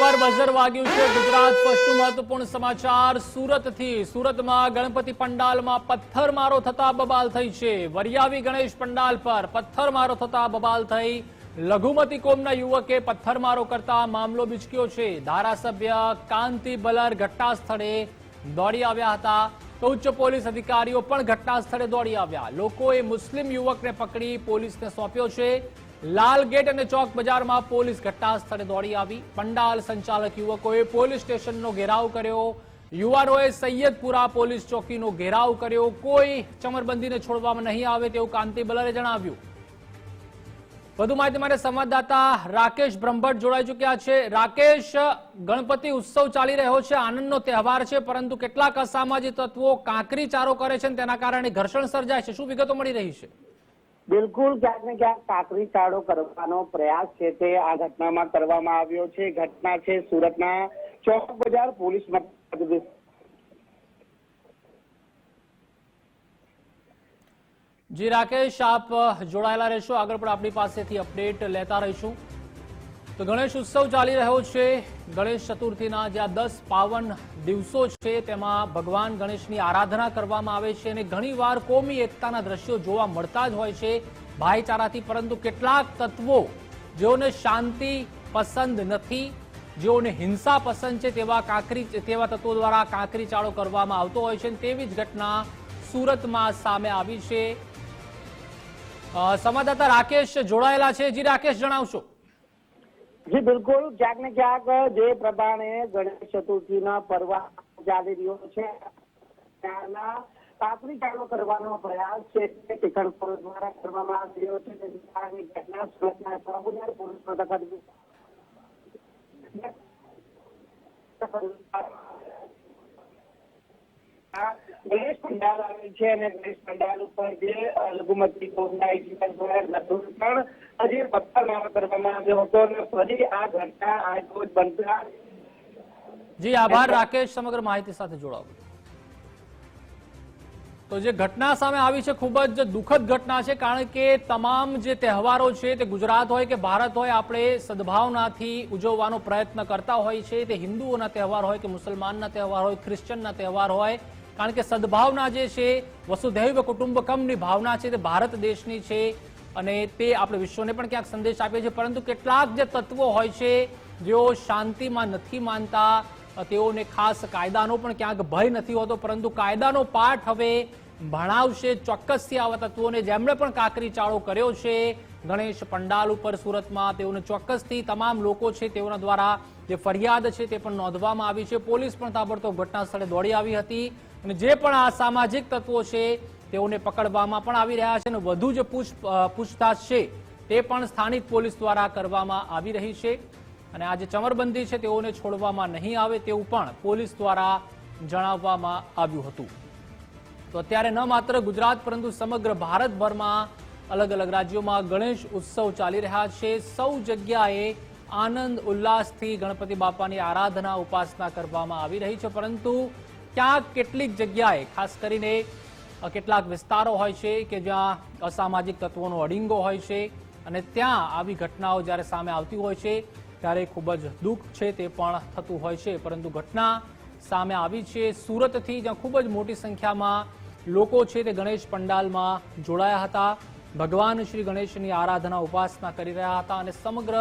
એકવાર બઝર વાગ્યું છે. ગુજરાત પશ્ચિમ મહત્વપૂર્ણ સમાચાર. સુરતથી સુરતમાં ગણપતિ પંડાલમાં પથ્થરમારો થતા બબાલ થઈ છે. વરિયાવી ગણેશ પંડાલ પર પથ્થરમારો થતા બબાલ થઈ. લઘુમતી કોમના યુવકે પથ્થરમારો કરતા મામલો બિચક્યો છે. ધારાસભ્ય કાંતિ બલર ઘટના સ્થળે દોડી આવ્યા હતા. તો ઉચ્ચ પોલીસ અધિકારીઓ પણ ઘટના સ્થળે દોડી આવ્યા. લોકોએ મુસ્લિમ યુવકને પકડી પોલીસને સોંપ્યો છે. લાલ ગેટ અને ચોક બજારમાં પોલીસ ઘટના સ્થળે દોડી આવી. પંડાલ સંચાલક યુવકોએ પોલીસ સ્ટેશનનો ઘેરાવ કર્યો. યુવાનોએ સૈયદપુરા પોલીસ ચોકીનો ઘેરાવ કર્યો. કોઈ ચમરબંધીને છોડવામાં નહીં આવે તેવું કાંતિ બલરે જણાવ્યું. વધુ માહિતી માટે સંવાદદાતા રાકેશ બ્રહ્મભટ્ટ જોડાઈ ચુક્યા છે. રાકેશ, ગણપતિ ઉત્સવ ચાલી રહ્યો છે. આનંદનો તહેવાર છે, પરંતુ કેટલાક અસામાજિક તત્વો કાંકરી ચારો કરે છે તેના કારણે ઘર્ષણ સર્જાય છે. શું વિગતો મળી રહી છે? બિલકુલ ક્યાંક ને ક્યાંક કાકરી ચાળો કરવાનો પ્રયાસ છે તે આ ઘટનામાં કરવામાં આવ્યો છે. ઘટના છે સુરતના ચોક બજાર પોલીસ જી રાકેશ, આપ જોડાયેલા રહેશો. આગળ પણ આપણી પાસેથી અપડેટ લેતા રહીશું. તો ગણેશ ઉત્સવ ચાલી રહ્યો છે. ગણેશ ચતુર્થીના જે આ દસ પાવન દિવસો છે, તેમાં ભગવાન ગણેશની આરાધના કરવામાં આવે છે અને ઘણીવાર કોમી એકતાના દ્રશ્યો જોવા મળતા જ હોય છે ભાઈચારાથી. પરંતુ કેટલાક તત્વો જેઓને શાંતિ પસંદ નથી, જેઓને હિંસા પસંદ છે, તેવા કાંકરી, તેવા તત્વો દ્વારા કાંકરી ચાળો કરવામાં આવતો હોય છે તેવી જ ઘટના સુરતમાં સામે આવી છે. સંવાદદાતા રાકેશ જોડાયેલા છે. જી રાકેશ, જણાવશો. જી, બિલકુલ. ક્યાંક ને ક્યાંક જે પ્રમાણે ગણેશ ચતુર્થીના પર્વ ચાલી રહ્યો છે કરવાનો પ્રયાસ છે દ્વારા કરવામાં આવી રહ્યો છે તે ઘટના સુરતના ચોક પોલીસ મથક આ ગણેશ પંડાલ આવે છે અને ગણેશ પંડાલ ઉપર જે લઘુમતી કોમના એજ્યુકેશન દ્વારા લઘુ પણ આજે પથ્થરમારો કરવામાં આવ્યો હતો અને ફરી આ ઘટના આજ રોજ બનતા જી, આભાર રાકેશ, સમગ્ર માહિતી સાથે જોડાવો. તો જે ઘટના સામે આવી છે, ખૂબ જ દુઃખદ ઘટના છે, કારણ કે તમામ જે તહેવારો છે, તે ગુજરાત હોય કે ભારત હોય, આપણે સદભાવનાથી ઉજવવાનો પ્રયત્ન કરતા હોય છે. તે હિન્દુઓના તહેવાર હોય કે મુસલમાનના તહેવાર હોય ક્રિશ્ચનના તહેવાર હોય કારણ કે સદભાવના જે છે, વસુધૈવ કુટુંબકમની ભાવના છે, તે ભારત દેશની છે અને તે આપણે વિશ્વને પણ ક્યાંક સંદેશ આપીએ છીએ. પરંતુ કેટલાક જે તત્વો હોય છે, જેઓ શાંતિમાં નથી માનતા, તેઓને ખાસ કાયદાનો પણ ક્યાંક ભય નથી હોતો, પરંતુ કાયદાનો પાઠ હવે ભણાવશે ચોક્કસથી આવા તત્વોને. જેમણે પણ કાકરી ચાળો કર્યો છે, ગણેશ પંડાલ ઉપર સુરતમાં તેઓને ચોક્કસથી તમામ લોકો છે તેઓના દ્વારા જે ફરિયાદ છે તે પણ નોંધવામાં આવી છે. પોલીસ પણ તાબડતોબ ઘટના સ્થળે દોડી આવી હતી. અને જે પણ આ સામાજિક તત્વો છે, તેઓને પકડવામાં પણ આવી રહ્યા છે અને વધુ જે પૂછતાછ છે, તે પણ સ્થાનિક પોલીસ દ્વારા કરવામાં આવી રહી છે. અને આ જે ચમરબંધી છે, તેઓને છોડવામાં નહીં આવે તેવું પણ પોલીસ દ્વારા જણાવવામાં આવ્યું હતું. તો અત્યારે ન માત્ર ગુજરાત, પરંતુ સમગ્ર ભારતભરમાં અલગ અલગ રાજ્યોમાં ગણેશ ઉત્સવ ચાલી રહ્યા છે. સૌ જગ્યાએ આનંદ ઉલ્લાસથી ગણપતિ બાપાની આરાધના, ઉપાસના કરવામાં આવી રહી છે. પરંતુ ક્યાંક કેટલીક જગ્યાએ, ખાસ કરીને કેટલાક વિસ્તારો હોય છે કે જ્યાં અસામાજિક તત્વોનો અડીંગો હોય છે અને ત્યાં આવી ઘટનાઓ જ્યારે સામે આવતી હોય છે, ત્યારે ખૂબ જ દુઃખ છે તે પણ થતું હોય છે. પરંતુ ઘટના સામે આવી છે. સુરતથી જ્યાં ખૂબ જ મોટી સંખ્યામાં લોકો છે તે ગણેશ પંડાલમાં જોડાયા હતા. ભગવાન શ્રી ગણેશની આરાધના, ઉપાસના કરી રહ્યા હતા અને સમગ્ર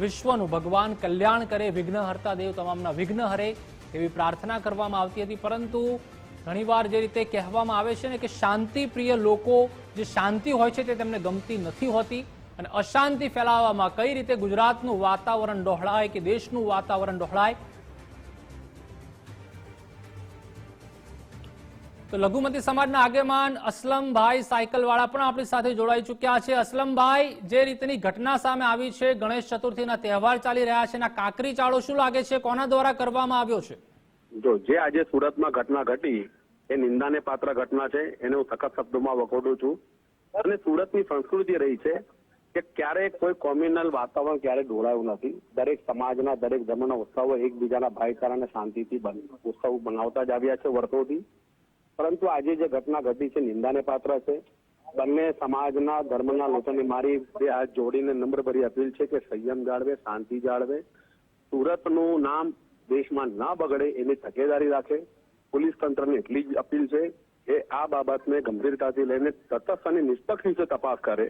વિશ્વનું ભગવાન કલ્યાણ કરે, વિઘ્નહર્તા દેવ તમામના વિઘ્ન હરે એવી પ્રાર્થના કરવામાં આવતી હતી. પરંતુ ઘણીવાર જે રીતે કહેવામાં આવે છે ને કે શાંતિપ્રિય લોકો જે શાંતિ હોય છે તે તેમને ગમતી નથી હોતી. અને અશાંતિ ફેલાવવામાં કઈ રીતે ગુજરાતનું વાતાવરણ ડહોળાય કે દેશનું વાતાવરણ ડહોળાય? તો લઘુમતી સમાજના આગેવાન અસલમભાઈ સાયકલવાળા પણ આપણી સાથે જોડાઈ ચૂક્યા છે. અસલમભાઈ, જે રીતની ઘટના સામે આવી છે, ગણેશ ચતુર્થીના તહેવાર ચાલી રહ્યા છે, એના કાકરી ચાળો શું લાગે છે? કોના દ્વારા કરવામાં આવ્યો છે? જો જે આજે સુરતમાં ઘટના ઘટી, એ નિંદાને પાત્ર ઘટના છે, એને હું સખત શબ્દોમાં વખોડું છું. અને સુરતની સંસ્કૃતિ રહી છે કે ક્યારેય કોઈ કોમ્યુનલ વાતાવરણ ક્યારે ઢોળાયું નથી. દરેક સમાજના, દરેક ધર્મના ઉત્સવો એકબીજાના ભાઈચારાને શાંતિથી ઉત્સવ બનાવતા જ આવ્યા છે વર્ષોથી. પરંતુ આજે જે ઘટના ઘટી છે, નિંદાને પાત્ર છે. બંને સમાજના, ધર્મના લોકોને મારી બે હાથ જોડીને નમ્રભરી અપીલ છે કે સંયમ જાળવે, શાંતિ જાળવે. સુરતનું નામ દેશમાં ના બગડે એની તકેદારી રાખે. પોલીસ તંત્રને એટલી જ અપીલ છે કે આ બાબતને ગંભીરતાથી લઈને તટસ્થ અને નિષ્પક્ષ રીતે તપાસ કરે.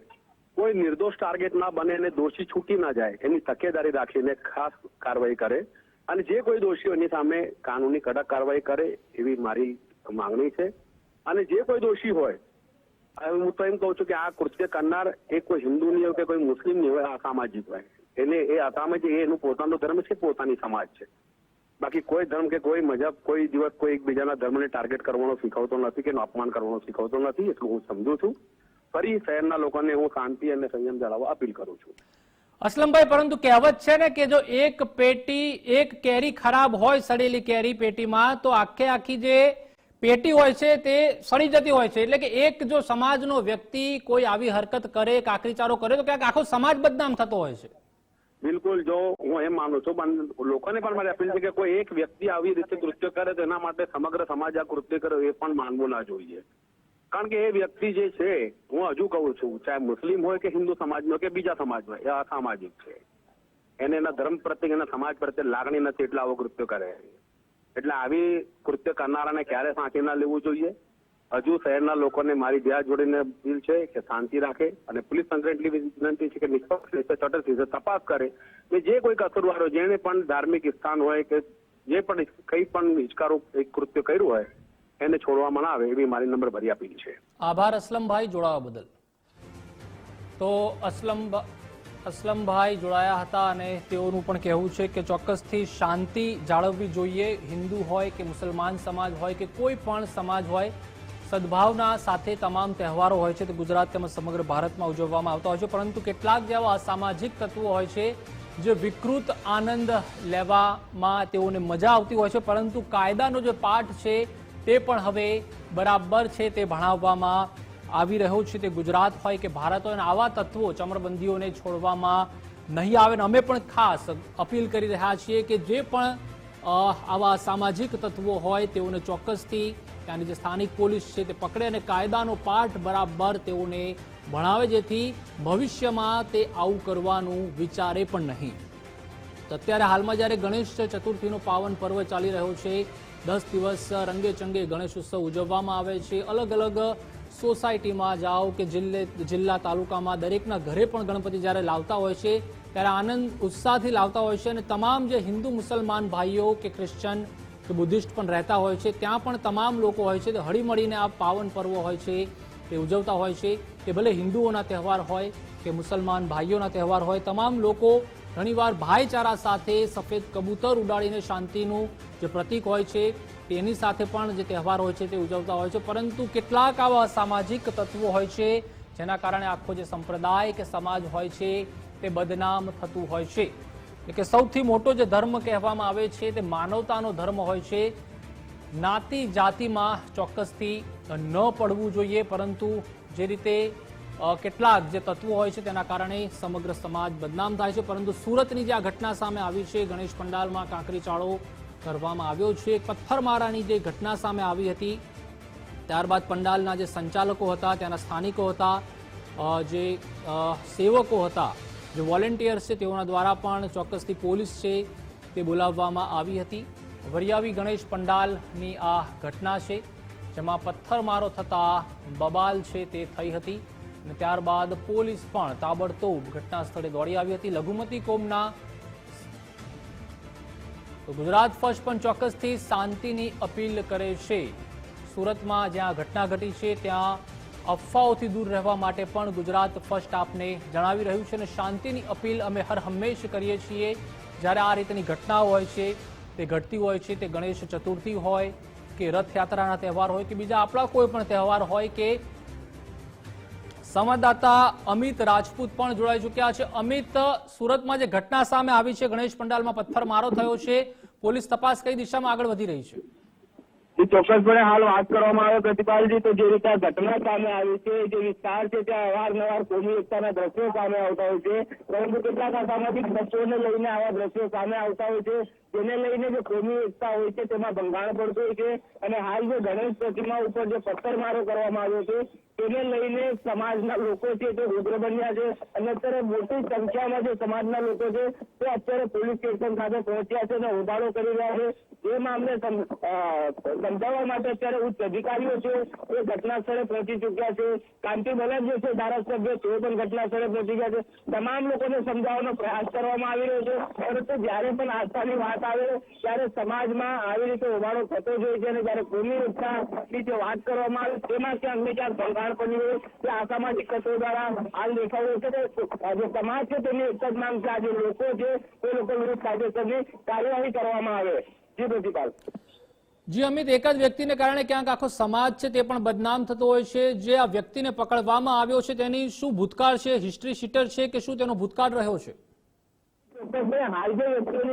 કોઈ નિર્દોષ ટાર્ગેટ ના બને અને દોષી છૂટી ના જાય, એની તકેદારી રાખીને ખાસ કાર્યવાહી કરે. અને જે કોઈ દોષીઓ એની સામે કાનૂની કડક કાર્યવાહી કરે એવી મારી માંગણી છે. અને જે કોઈ દોષી હોય હું તો એમ કહું છું કે આ કૃત્ય કરનાર એ કોઈ હિન્દુ નહીં હોય કે કોઈ મુસ્લિમ નહીં હોય અસામાજિક હોય. એને એ અસામાજિક એનું પોતાનો ધર્મ છે, પોતાની સમાજ છે. બાકી કોઈ ધર્મ કે કોઈ મજહબ કોઈ દિવસ કોઈ એકબીજાના ધર્મને ટાર્ગેટ કરવાનો શીખવતો નથી કે અપમાન કરવાનો શીખવતો નથી, એટલું હું સમજુ છું. ફરી શહેરના લોકોને હું શાંતિ અને સંયમ જાળવવા અપીલ કરું છું. અસલમભાઈ, પરંતુ કહેવત છે ને કે જો એક પેટી, એક કેરી ખરાબ હોય, સડેલી કેરી પેટીમાં, તો આખે આખી જે પેટી હોય છે તે સડી જતી હોય છે. એટલે કે એક જો સમાજનો વ્યક્તિ કોઈ આવી હરકત કરે, કાકરીચારો કરે, તો ક્યાંક આખો સમાજ બદનામ થતો હોય છે. બિલકુલ, જો હું એમ માનું છું, પણ લોકોને પણ મારી અપીલ છે કે કોઈ એક વ્યક્તિ આવી રીતે કૃત્ય કરે તો એના માટે સમગ્ર સમાજ આ કૃત્ય કરે એ પણ માનવું ના જોઈએ. કારણ કે એ વ્યક્તિ જે છે, હું હજુ કહું છું, ચાહે મુસ્લિમ હોય કે હિન્દુ સમાજનો કે બીજા સમાજ હોય એ અસામાજિક છે. એને એના ધર્મ પ્રત્યે, એના સમાજ પ્રત્યે લાગણી નથી એટલે આવો કૃત્ય કરે. એટલે આવી કૃત્ય કરનારાને ક્યારે સાંકી ના લેવું જોઈએ? હજુ શહેરના લોકોને મારી જ્યાં જોડીને અપીલ છે કે શાંતિ રાખે અને પોલીસ તંત્ર એટલી વિનંતી છે કે નિષ્પક્ષ રીતે તટસ્થ રીતે તપાસ કરે કે જે કોઈ કસૂરવારો, જેણે પણ ધાર્મિક સ્થાન હોય કે જે પણ કઈ પણ હિચકારો કૃત્ય કર્યું હોય, એને છોડવામાં ના આવે એવી મારી નંબર ભરી અપીલ છે. આભાર અસલમભાઈ જોડાવા બદલ. તો અસલમ અસલમભાઈ જોડાયા હતા અને તેઓનું પણ કહેવું છે કે ચોક્કસથી શાંતિ જાળવવી જોઈએ. હિન્દુ હોય કે મુસલમાન સમાજ હોય કે કોઈ પણ સમાજ હોય સદભાવના સાથે તમામ તહેવારો હોય છે તે ગુજરાત તેમજ સમગ્ર ભારતમાં ઉજવવામાં આવતા હોય છે. પરંતુ કેટલાક જેવા અસામાજિક તત્વો હોય છે જે વિકૃત આનંદ લેવામાં તેઓને મજા આવતી હોય છે. પરંતુ કાયદાનો જે પાઠ છે તે પણ હવે બરાબર છે તે ભણાવવામાં આવી રહ્યો છે તે ગુજરાત હોય કે ભારત હોય. આવા તત્વો ચમરબંધીઓને છોડવામાં નહીં આવે. ને અમે પણ ખાસ અપીલ કરી રહ્યા છીએ કે જે પણ આવા સામાજિક તત્વો હોય તેઓને ચોક્કસથી ત્યાંની જે સ્થાનિક પોલીસ છે તે પકડે અને કાયદાનો પાઠ બરાબર તેઓને ભણાવે, જેથી ભવિષ્યમાં તે આવું કરવાનું વિચારે પણ નહીં. તો અત્યારે હાલમાં જ્યારે ગણેશ ચતુર્થીનો પાવન પર્વ ચાલી રહ્યો છે, દસ દિવસ રંગે ચંગે ગણેશ ઉત્સવ ઉજવવામાં આવે છે. અલગ અલગ સોસાયટીમાં જાઓ કે જિલ્લે, જિલ્લા તાલુકામાં દરેકના ઘરે પણ ગણપતિ જ્યારે લાવતા હોય છે, ત્યારે આનંદ, ઉત્સાહથી લાવતા હોય છે અને તમામ જે હિન્દુ, મુસલમાન ભાઈઓ કે ક્રિશ્ચન કે બુદ્ધિસ્ટ પણ રહેતા હોય છે, ત્યાં પણ તમામ લોકો હોય છે તે હળીમળીને આ પાવન પર્વ હોય છે તે ઉજવતા હોય છે તે ભલે હિન્દુઓના તહેવાર હોય, કે મુસલમાન ભાઈઓના તહેવાર હોય, તમામ લોકો ઘણીવાર ભાઈચારા સાથે સફેદ કબૂતર ઉડાડીને શાંતિનું જે પ્રતીક હોય છે, તેની સાથે પણ જે તહેવાર હોય છે, તે ઉજવતા હોય છે. પરંતુ કેટલાક આવા સામાજિક તત્વો હોય છે, જેના કારણે આખો જે સંપ્રદાય કે સમાજ હોય છે, તે બદનામ થતું હોય છે. એટલે કે સૌથી મોટો જે ધર્મ કહેવામાં આવે છે તે માનવતાનો ધર્મ હોય છે. જ્ઞાતિ જાતિમાં ચોક્કસથી ન પડવું જોઈએ, પરંતુ જે રીતે કેટલાક જે તત્વો હોય છે તેના કારણે સમગ્ર સમાજ બદનામ થાય છે. પરંતુ સુરતની જે આ ઘટના સામે આવી છે, ગણેશ પંડાલમાં કાંકરી ચાળો કરવામાં આવ્યો છે. પથ્થરમારાની જે ઘટના સામે આવી હતી, ત્યારબાદ પંડાલના જે સંચાલકો હતા, ત્યાંના સ્થાનિકો હતા જે સેવકો હતા જે વોલેન્ટિયર્સ છે તેઓના દ્વારા પણ ચોક્કસથી પોલીસ છે તે બોલાવવામાં આવી હતી. વરિયાવી ગણેશ પંડાલની આ ઘટના છે, જેમાં પથ્થરમારો થતા બબાલ છે તે થઈ હતી અને ત્યારબાદ પોલીસ પણ તાબડતોબ ઘટના સ્થળે દોડી આવી હતી. લઘુમતી કોમના તો ગુજરાત ફર્સ્ટ પણ ચોક્કસથી શાંતિની અપીલ કરે છે. સુરતમાં જ્યાં ઘટના ઘટી છે, ત્યાં અફવાઓથી દૂર રહેવા માટે પણ ગુજરાત ફર્સ્ટ આપને જણાવી રહ્યું છે અને શાંતિની અપીલ અમે હર હંમેશ કરીએ છીએ. જ્યારે આ રીતની ઘટનાઓ હોય છે, તે ઘટતી હોય છે, તે ગણેશ ચતુર્થી હોય કે રથયાત્રાના તહેવાર હોય કે બીજા આપણા કોઈ પણ તહેવાર હોય કે સંવાદદાતા અમિત રાજપૂત પણ જોડાઈ ચૂક્યા છે. અમિત, સુરતમાં જે ઘટના સામે આવી છે, ગણેશ પંડાલમાં પથ્થરમારો થયો છે, પોલીસ તપાસ કઈ દિશામાં આગળ વધી રહી છે? ચોક્કસપણે હાલ વાત કરવામાં આવે પ્રતિપાલજી, તો જે રીતે ઘટના સામે આવી છે, જે વિસ્તાર છે, ત્યાં અવારનવાર કોમી એકતાના દ્રશ્યો સામે આવતા હોય છે. પરંતુ કેટલાક અસામાજિક દ્રશ્યોને લઈને આવા દ્રશ્યો સામે આવતા હોય છે. જેને લઈને જે કોમી એકતા હોય છે, તેમાં ભંગાણ પડતું હોય છે અને હાલ જે ગણેશ પ્રતિમા ઉપર જે પથ્થરમારો કરવામાં આવ્યો છે, તેને લઈને સમાજના લોકો છે તે ઉગ્ર બન્યા છે અને અત્યારે મોટી સંખ્યામાં જે સમાજના લોકો છે, તે અત્યારે પોલીસ સ્ટેશન ખાતે પહોંચ્યા છે અને હોબાળો કરી રહ્યા છે. એ મામલે સમજાવવા માટે અત્યારે ઉચ્ચ અધિકારીઓ છે, એ ઘટના સ્થળે પહોંચી ચુક્યા છે. કાંતિ બલન જે છે, ધારાસભ્ય તેઓ પણ ઘટના સ્થળે પહોંચી ગયા છે. તમામ લોકોને સમજાવવાનો પ્રયાસ કરવામાં આવી રહ્યો છે. પરંતુ જ્યારે પણ આસ્થાની વાત આવે ત્યારે સમાજમાં આવી રીતે હોબાળો થતો જ છે અને જયારે કોમી એકતાની જે વાત કરવામાં આવે તેમાં ક્યાંક ને ક્યાંક ભંગાણ પડ્યું હોય તે સામાજિક તત્વો દ્વારા હાલ દેખાયું છે કે જે સમાજ છે તેની એક જ માંગ છે. આ લોકો છે તે લોકો વિરુદ્ધ કાયદેસરની કાર્યવાહી કરવામાં આવે. જી પ્રતિપાલ. જી અમિત, એક જ વ્યક્તિને કારણે ક્યાંક આખો સમાજ છે તે પણ બદનામ થતો હોય છે. જે આ વ્યક્તિને પકડવામાં આવ્યો છે તેની શું ભૂતકાળ છે? હિસ્ટ્રી શીટર છે કે શું તેનો ભૂતકાળ રહ્યો છે?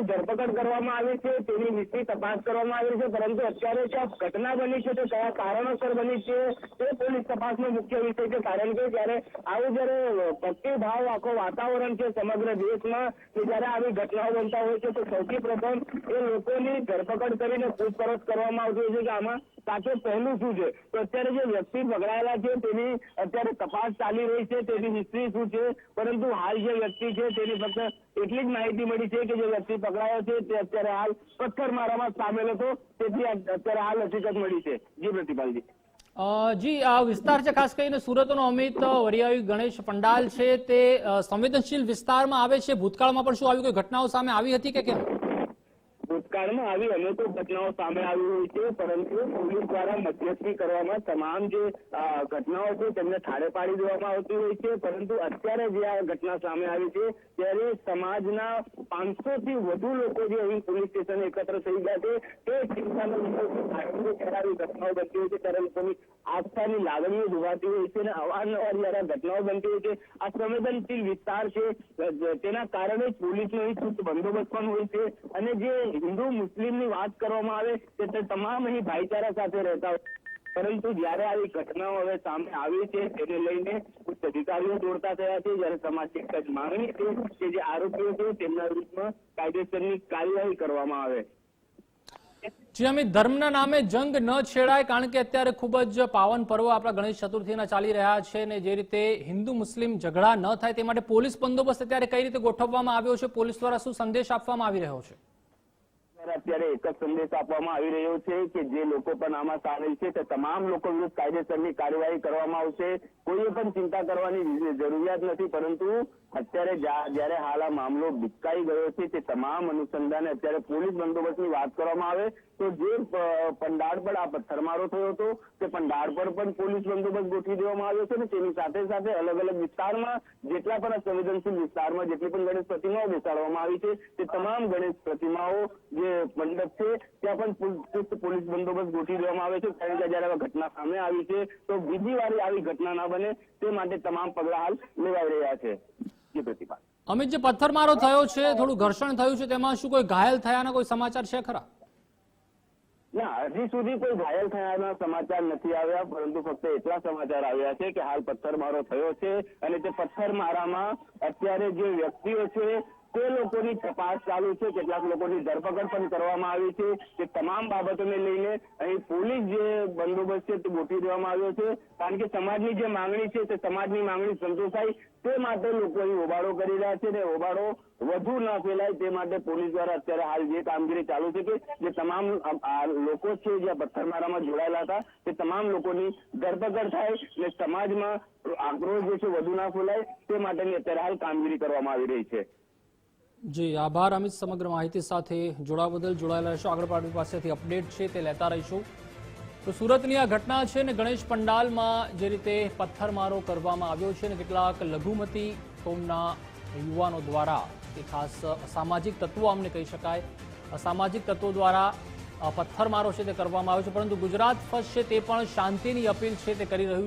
ધરપકડ કરવામાં આવી છે, તેની વિસ્તૃત તપાસ કરવામાં આવી છે, પરંતુ અત્યારે જે ઘટના બની છે, તે કયા કારણોસર બની છે, તે પોલીસ તપાસનો મુખ્ય વિષય છે. કારણ કે જ્યારે આવું જ્યારે ભક્તિભાવ આખો વાતાવરણ છે સમગ્ર દેશમાં, કે જ્યારે આવી ઘટનાઓ બનતા હોય છે, તો સૌથી પ્રથમ એ લોકોની ધરપકડ કરીને પૂછપરછ કરવામાં આવતી હોય છે કે આમાં સાચે પહેલું શું છે. તો અત્યારે જે વ્યક્તિ પકડાયેલા છે, તેની અત્યારે તપાસ ચાલી રહી છે, તેની હિસ્ટ્રી શું છે, પરંતુ હાલ જે વ્યક્તિ છે, તેની ફક્ત એટલી જ માહિતી મળી છે કે જે વ્યક્તિ પકડાયો છે તે અત્યારે હાલ પથ્થરમારામાં સામેલ હતો. તેથી અત્યારે હાલ હકીકત મળી છે. જી પ્રતિપાલજી. જી, આ વિસ્તાર છે, ખાસ કરીને સુરતનો અમિત વરિયાવી ગણેશ પંડાલ છે. તે સંવેદનશીલ વિસ્તારમાં આવે છે. ભૂતકાળમાં પણ શું આવી કોઈ ઘટનાઓ સામે આવી હતી કે કેમ? ભૂતકાળમાં આવી અનેકો ઘટનાઓ સામે આવી હોય છે, પરંતુ પોલીસ દ્વારા મધ્યસ્થી કરવામાં તમામ જે ઘટનાઓ છે તેમને ઠારે પાડી દેવામાં આવતી હોય છે, પરંતુ અત્યારે જે આ ઘટના સામે આવી છે, ત્યારે સમાજના પાંચસો થી વધુ લોકો જે અહીં પોલીસ સ્ટેશન એકત્ર થઈ ગયા છે, તે ચિંતાનો વિષય છે કારણ કે જ્યારે આવી ઘટનાઓ બનતી હોય છે ત્યારે આસ્થાની લાગણીઓ જોવાતી હોય છે અને અવારનવાર જયારે ઘટનાઓ બનતી હોય છે, આ સંવેદનશીલ વિસ્તાર છે, તેના કારણે પોલીસનો અહીં ચુસ્ત બંદોબસ્ત પણ હોય છે અને જે હિન્દુ મુસ્લિમની વાત કરવામાં આવે કે તમામ અહીં ભાઈચારા સાથે રહેતા હોય. પરંતુ જ્યારે આવી ઘટનાઓ હવે સામે આવી છે, તેને લઈને ઉચ્ચ અધિકારીઓ દોડતા થયા છે. જયારે સમાજની એક જ માંગણી છે કે જે આરોપીઓ છે તેમના વિરુદ્ધમાં કાયદેસરની કાર્યવાહી કરવામાં આવે. જી અમિત, ધર્મના નામે જંગ ન છેડાય, કારણ કે અત્યારે ખૂબ જ પાવન પર્વ આપણા ગણેશ ચતુર્થીના ચાલી રહ્યા છે ને જે રીતે હિન્દુ મુસ્લિમ ઝઘડા ન થાય તે માટે પોલીસ બંદોબસ્ત અત્યારે કઈ રીતે ગોઠવવામાં આવ્યો છે? પોલીસ દ્વારા શું સંદેશ આપવામાં આવી રહ્યો છે? ત્યારે અત્યારે એક જ સંદેશ આપવામાં આવી રહ્યો છે કે જે લોકો પણ આમાં સામેલ છે તે તમામ લોકો વિરુદ્ધ કાયદેસરની કાર્યવાહી કરવામાં આવશે. કોઈએ પણ ચિંતા કરવાની જરૂરિયાત નથી, પરંતુ અત્યારે જ્યારે હાલ આ મામલો બિચકાઈ ગયો છે, તે તમામ અનુસંધાને અત્યારે પોલીસ બંદોબસ્તની વાત કરવામાં આવે, તો જે પંડાળ પર આ પથ્થરમારો થયો હતો, તે પંડાળ પર પણ પોલીસ બંદોબસ્ત ગોઠવી દેવામાં આવ્યો છે અને તેની સાથે સાથે અલગ અલગ વિસ્તારમાં, જેટલા પણ સંવેદનશીલ વિસ્તારમાં જેટલી પણ ગણેશ પ્રતિમાઓ બેસાડવામાં આવી છે, તે તમામ ગણેશ પ્રતિમાઓ જે મંડપ છે ત્યાં પણ ચુસ્ત પોલીસ બંદોબસ્ત ગોઠવી દેવામાં આવે છે. કારણ કે જયારે ઘટના સામે આવી છે. તો બીજી વાર આવી ઘટના ના બને તે માટે તમામ પગલા હાલ લેવાઈ રહ્યા છે. જે પ્રતિભા. અમિત જે પથ્થરમારો થયો છે થોડું ઘર્ષણ થયું છે તેમાં શું કોઈ ઘાયલ થયાના કોઈ સમાચાર છે ખરા? ના હજી સુધી કોઈ ઘાયલ થયાના સમાચાર નથી આવ્યા પરંતુ ફક્ત એટલા સમાચાર આવ્યા છે કે હાલ પથ્થરમારો થયો છે અને તે પથ્થરમારામાં અત્યારે જે વ્યક્તિઓ છે તે લોકોની તપાસ ચાલુ છે, કેટલાક લોકોની ધરપકડ પણ કરવામાં આવી છે, તે તમામ બાબતોને લઈને અહીં પોલીસ જે બંદોબસ્ત છે તે ગોઠવી દેવામાં આવ્યો છે. કારણ કે સમાજની જે માંગણી છે તે સમાજની માંગણી સંતોષાય, તે માટે લોકો અહીં હોબાળો કરી રહ્યા છે ને હોબાળો વધુ ન ફેલાય તે માટે પોલીસ દ્વારા અત્યારે હાલ જે કામગીરી ચાલુ છે કે જે તમામ લોકો છે જે પથ્થરમારામાં જોડાયેલા હતા, તે તમામ લોકોની ધરપકડ થાય અને સમાજમાં આક્રોશ જે છે વધુ ના ફેલાય તે માટેની અત્યારે હાલ કામગીરી કરવામાં આવી રહી છે. જી, આભાર અમિત સમગ્ર માહિતી સાથે જોડાવા બદલ જોડાયેલા રહેશો. આગળ પાડવી પાસેથી અપડેટ છે તે લેતા રહીશું. તો સુરતની આ ઘટના છે ને ગણેશ પંડાલમાં જે રીતે પથ્થરમારો કરવામાં આવ્યો છે ને કેટલાક લઘુમતી કોમના યુવાનો દ્વારા તે ખાસ અસામાજિક તત્વો અમને કહી શકાય. અસામાજિક તત્વો દ્વારા પથ્થરમારો છે તે કરવામાં આવ્યો છે. પરંતુ ગુજરાત ફર્સ્ટ છે તે પણ શાંતિની અપીલ છે તે કરી રહ્યું છે.